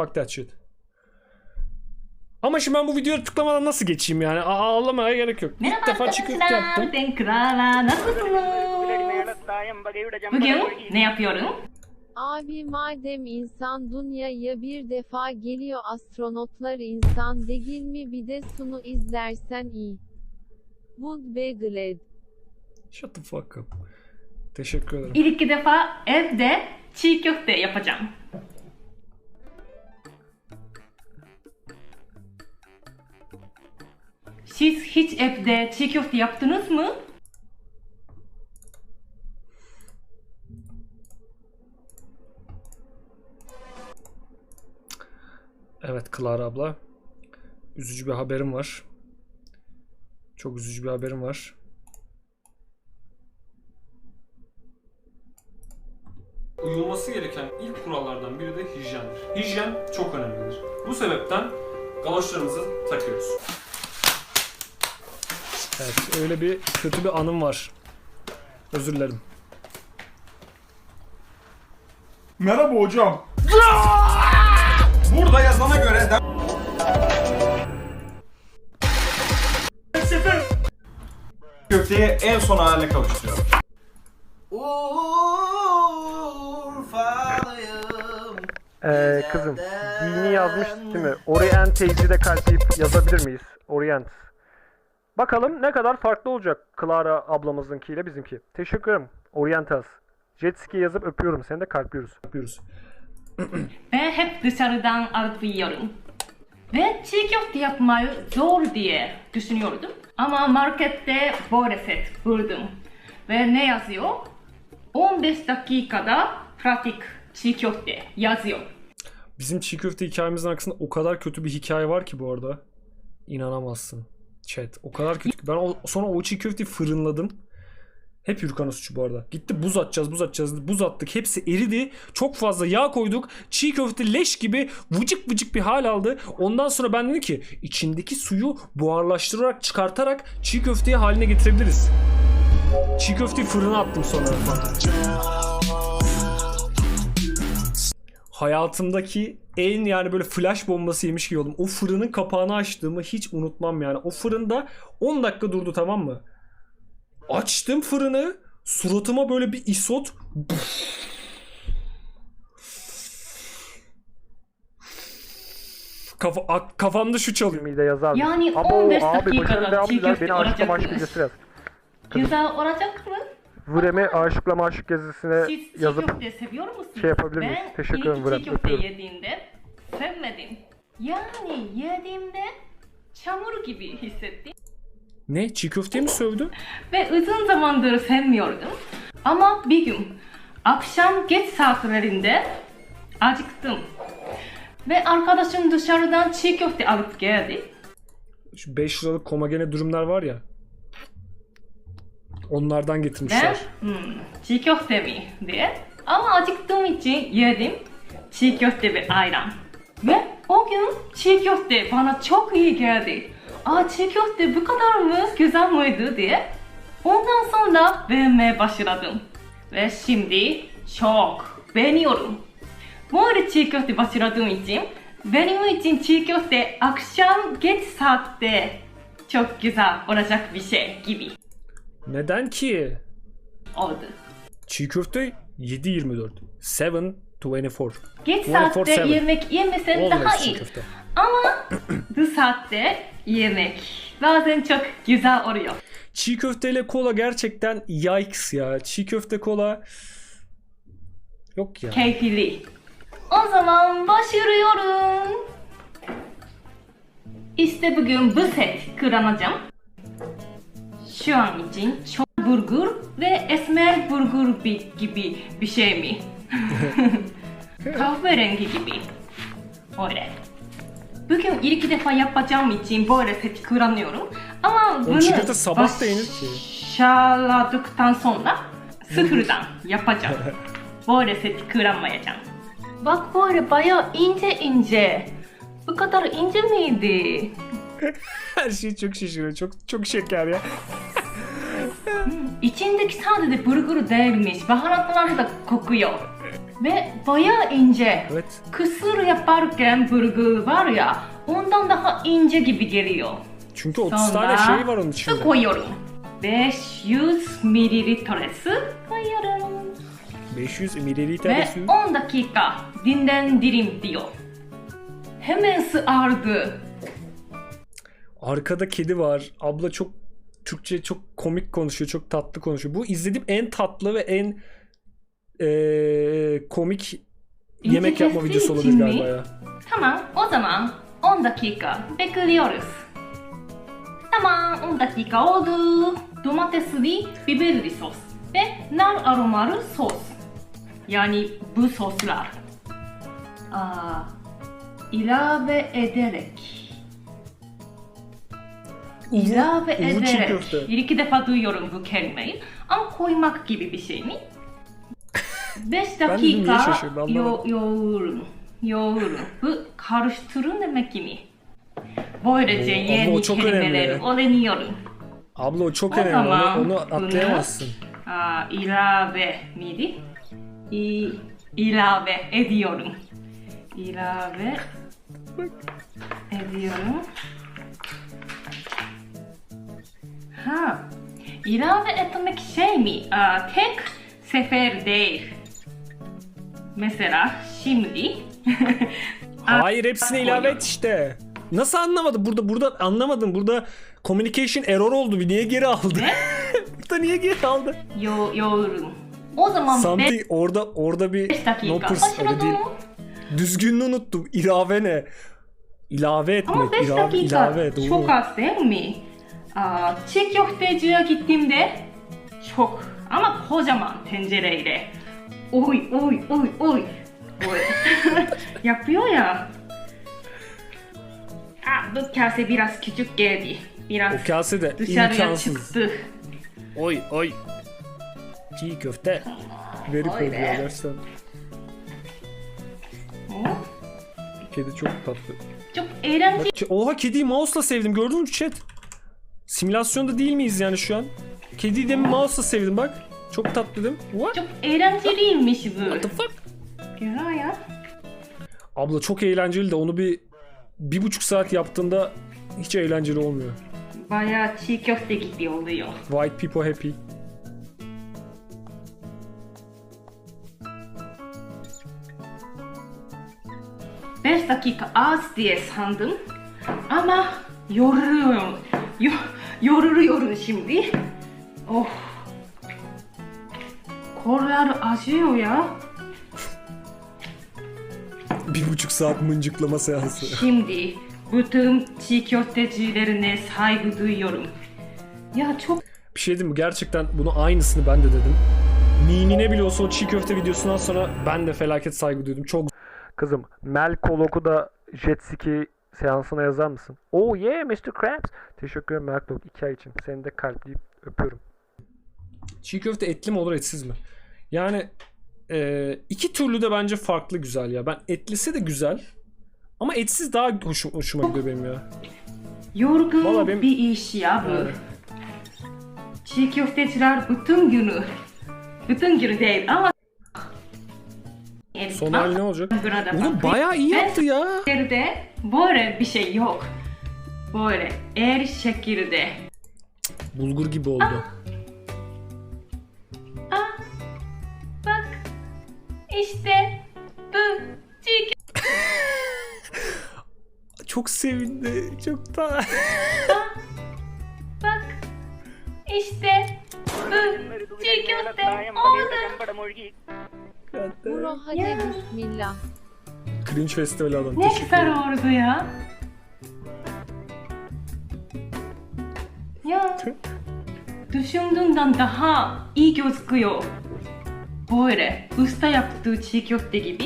Fuck that shit. Ama şimdi ben bu videoyu tıklamadan nasıl geçeyim yani? Aa, ağlamaya gerek yok. İlk Merhaba defa çiğ köfte arkadaşlar, yaptım. ben Clara. Nasılsınız? Bugün ne yapıyorum? Abi madem insan dünyaya bir defa geliyor astronotlar insan değil mi bir de sunu izlersen iyi. Would be glad. Shut the fuck up. Teşekkür ederim. İlk defa evde çiğ köfte yapacağım. Siz hiç evde çiğ köfte yaptınız mı? Evet Clara abla. Üzücü bir haberim var. Çok üzücü bir haberim var. Uyulması gereken ilk kurallardan biri de hijyendir. Hijyen çok önemlidir. Bu sebepten galoşlarımızı takıyoruz. Evet, öyle bir kötü bir anım var. Özür dilerim. Merhaba hocam. Burada yazana göre de... Köfteyi en son haline kavuşturuyorum. Ee, kızım, dini yazmış değil mi? Oriente'yi de kalpleyip yazabilir miyiz? Orient. Bakalım ne kadar farklı olacak Clara ablamızınkiyle bizimki. Teşekkür ederim. Orientas. Jet ski yazıp öpüyorum. Seni de kalpliyoruz. Yapıyoruz. Ben hep dışarıdan alıp yiyorum. Ve çiğ köfte yapmayı zor diye düşünüyordum. Ama markette böyle set buldum. Ve ne yazıyor? 15 dakikada pratik çiğ köfte yazıyor. Bizim çiğ köfte hikayemizin arkasında o kadar kötü bir hikaye var ki bu arada. İnanamazsın. Chat. O kadar kötü ki. Ben o, sonra o çiğ köfteyi fırınladım. Hep Yürkan'ın suçu bu arada. Gitti buz atacağız, buz atacağız. Buz attık. Hepsi eridi. Çok fazla yağ koyduk. Çiğ köfte leş gibi vıcık vıcık bir hal aldı. Ondan sonra ben dedim ki içindeki suyu buharlaştırarak çıkartarak çiğ köfteye haline getirebiliriz. Çiğ köfteyi fırına attım sonra. hayatımdaki en yani böyle flash bombası yemiş gibi oldum. O fırının kapağını açtığımı hiç unutmam yani. O fırında 10 dakika durdu tamam mı? Açtım fırını. Suratıma böyle bir isot. Kafa, ak- kafamda şu çalıyor. Mide yazar? Yani Abo, 15 abi dakikada başarılı devam köfte Beni gecesi yaz. Güzel olacak mı? Vrem'i aşıklama aşk gezisine Siz çiğ yazıp köfte seviyor musunuz? şey yapabilir miyiz? Ben Teşekkür ilk ederim Burak, çiğ köfte öpüyorum. yediğimde sevmedim. Yani yediğimde çamur gibi hissettim. Ne? Çiğ köfteyi mi sövdü? Ve uzun zamandır sevmiyordum. Ama bir gün akşam geç saatlerinde acıktım. Ve arkadaşım dışarıdan çiğ köfte alıp geldi. Şu 5 liralık komagene dürümler var ya. Onlardan Ben getirmişler. hmm, çiğ köfte mi diye. Ama acıktığım için yedim çiğ köfte ve ayran. Ve o gün çiğ köfte bana çok iyi geldi. Aa çiğ köfte bu kadar mı güzel mıydı diye. Ondan sonra beğenmeye başladım. Ve şimdi çok beğeniyorum. Böyle çiğ köfte başladığım için benim için çiğ köfte akşam geç saatte çok güzel olacak bir şey gibi Neden ki? oldu. Çiğ köfte 7.24. 7.24. Geç 24/7. saatte yemek yemesen daha iyi. köfte. Ama bu saatte yemek bazen çok güzel oluyor. Çiğ köfteyle kola gerçekten yikes ya. Çiğ köfte kola yok ya. Keyifli. O zaman başlıyorum. İşte bugün bu set kullanacağım. Şu an için çok burgur ve esmer burgur bir, gibi bir şey mi? Kahverengi gibi. Öyle. Bugün ilk defa yapacağım için böyle set kullanıyorum. Ama bunu köfte sabah da yenir ki. başladıktan sonra sıfırdan yapacağım. böyle set kullanmayacağım. Bak böyle baya ince ince. Bu kadar ince miydi? Her şey çok şaşırıyor. Çok çok şeker ya. İçindeki sadece burguru değilmiş. Baharatlar da kokuyor. Ve bayağı ince. Evet. Kısır yaparken burger var ya ondan daha ince gibi geliyor. Çünkü 30 Sonra tane şey var onun su içinde. koyuyorum. 500 mililitre su koyuyorum. 500 mililitre Ve su. 10 dakika dinlendirim diyor. Hemen sığardı. Arkada kedi var. Abla çok Türkçe çok komik konuşuyor. Çok tatlı konuşuyor. Bu izlediğim en tatlı ve en eee, komik yemek yapma videosu olabilir galiba ya. Tamam o zaman 10 dakika bekliyoruz. Tamam 10 dakika oldu. Domatesli biberli sos ve nar aromalı sos. Yani bu soslar. Aa, ilave ederek. İlave ulu çiğ ederek. Bir iki defa duyuyorum bu kelimeyi. Ama koymak gibi bir şey mi? 5 Ben de niye dakika yo yoğurun. Yoğurun. Bu karıştırın demek mi? Böylece Oo, ama o yeni çok kelimeleri önemli. öğreniyorum. Abla o çok O önemli. zaman Onu, onu bunu- atlayamazsın. Aa, ilave miydi? İ, ilave ediyorum. İlave ediyorum. Ha, ilave etmek şey mi? Aa, tek sefer değil. Mesela şimdi Hayır hepsini ilave et işte. Nasıl anlamadın? Burada burada anlamadım. Burada communication error oldu. Bir niye geri aldı? Burada niye geri aldı? yo yoğurun. O zaman 5 Something orada orada bir dakika. no pers- öyle değil. Düzgününü unuttum. İlave ne? İlave etmek. Ama 5 ilave, dakika ilave. Doğru. çok az değil mi? Çiğ köfteciye gittiğimde çok ama kocaman tencereyle oy oy oy oy böyle yapıyor ya. Aa, bu kase biraz küçük geldi. Biraz O kase de dışarıya imkansız. çıktı. Oy oy. Çiğ köfte. Veri Vay koydu be. ya gerçekten. Oo, Kedi çok tatlı. Çok eğlenceli. Oha kediyi mouse'la sevdim gördün mü chat? Simülasyonda değil miyiz yani şu an? Kediyi de mouse'la sevdim bak. Çok tatlı değil mi? What? Çok eğlenceliymiş bu. What the fuck? Güzel ya. Abla çok eğlenceli de onu bir bir buçuk saat yaptığında hiç eğlenceli olmuyor. Bayağı çiğ köfte gibi oluyor. White people happy. Beş dakika az diye sandım ama yoruluyorum. Yo, yoruluyorum şimdi. Oh. Kollar acıyor ya. Bir buçuk saat mıncıklama seansı. Şimdi bütün çiğ köftecilerine saygı duyuyorum. Ya çok Bir şey diyeyim mi? Gerçekten bunu aynısını ben de dedim. Mimine bile olsa o çiğ köfte videosundan sonra ben de felaket saygı duydum. Çok Kızım Mel Kolok'u da Jet Ski seansına yazar mısın? Oh yeah Mr. Krabs. Teşekkür ederim Mel Kolok 2 ay için. Seni de kalpleyip öpüyorum. Çiğ köfte etli mi olur etsiz mi? Yani e, iki türlü de bence farklı güzel ya. Ben etlisi de güzel. Ama etsiz daha hoşum, hoşuma gidiyor benim ya. yorgun benim- bir iş ya bu. Evet. Çiğ köfteciler bütün günü. Bütün günü değil ama Son hali ne olacak? Burada Oğlum bak. bayağı iyi yaptı ya. şekilde böyle bir şey yok. Böyle el şekilde. Bulgur gibi oldu. Aa, bak işte bu çiğ Çok sevindi. Çok da. bak işte bu çiğ köfte oldu. Bro hadi bismillah. Cringe Festival adam. Ne ederim. oldu ya. Ya düşündüğümden daha iyi gözüküyor. Böyle usta yaptığı çiğ köfte gibi.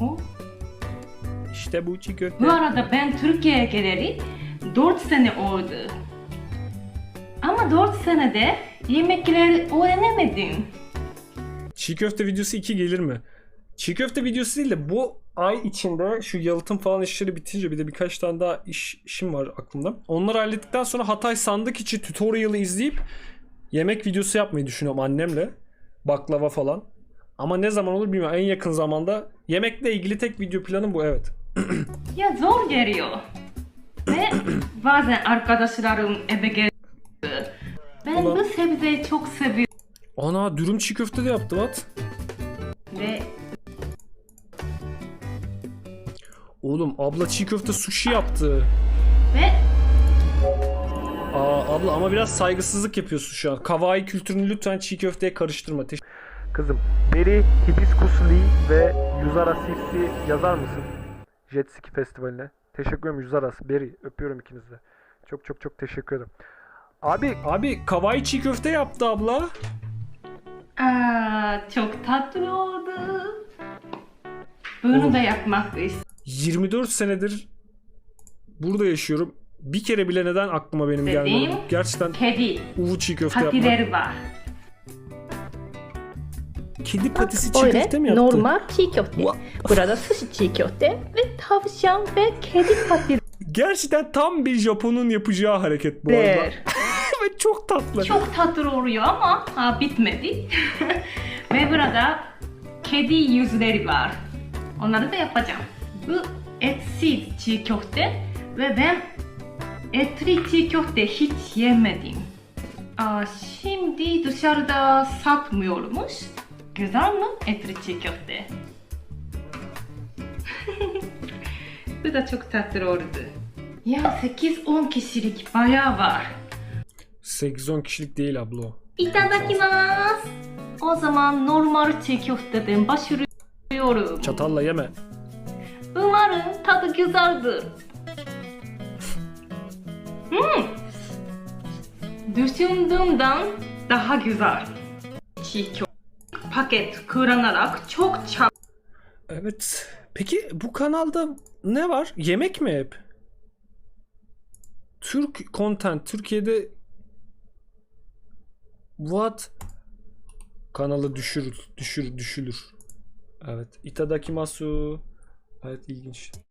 O İşte bu çiğ köfte. Bu arada ben Türkiye'ye geleli 4 sene oldu. Ama 4 senede yemekleri öğrenemedim. Çiğ köfte videosu 2 gelir mi? Çiğ köfte videosu değil de bu ay içinde şu yalıtım falan işleri bitince bir de birkaç tane daha iş, işim var aklımda. Onları hallettikten sonra Hatay sandık içi tutorial'ı izleyip yemek videosu yapmayı düşünüyorum annemle. Baklava falan. Ama ne zaman olur bilmiyorum. En yakın zamanda. Yemekle ilgili tek video planım bu evet. Ya zor geliyor. Ve bazen arkadaşlarım eve geliyor. Ben Ulan. bu sebzeyi çok seviyorum. Ana dürüm çiğ köfte de yaptım at. Ve Oğlum abla çiğ köfte sushi yaptı. ve Aa abla ama biraz saygısızlık yapıyorsun şu an. Kawaii kültürünü lütfen çiğ köfteye karıştırma. Teş- Kızım, Beri Hibiscus Lee ve Yuzara Sifsi yazar mısın? Jet Ski Festivali'ne. Teşekkür ederim Yuzara, Beri. Öpüyorum ikinizi de. Çok çok çok teşekkür ederim. Abi Abi kawaii çiğ köfte yaptı abla. aa, çok tatlı oldu. Bunu Oğlum. da yapmak istiyorum. 24 senedir burada yaşıyorum. Bir kere bile neden aklıma benim gelmedi? Gerçekten kedi. Uvu çiğ köfte yapmak. var. Kedi patisi çiğ köfte mi yaptı? Normal çiğ köfte. Burada sushi çiğ köfte ve tavşan ve kedi patisi. Gerçekten tam bir Japon'un yapacağı hareket bu Der. arada. ve çok tatlı. Çok tatlı oluyor ama ha, bitmedi. ve burada kedi yüzleri var. Onları da yapacağım. Bu etsiz çiğ köfte ve ben etli çiğ köfte hiç yemedim. Aa, şimdi dışarıda satmıyormuş. Güzel mi etli çiğ köfte? Bu da çok tatlı oldu. Ya 8-10 kişilik bayağı var. 8-10 kişilik değil abla. İtadakimasu. O zaman normal çiğ köfteden başlıyorum. Çatalla yeme. Umarım tadı güzeldir. Hmm. Düşündüğümden daha güzel. Çiğ paket kullanarak çok çabuk Evet. Peki bu kanalda ne var? Yemek mi hep? Türk content. Türkiye'de What? Kanalı düşürür, düşür, düşülür. Evet. Itadakimasu. Evet ilginç.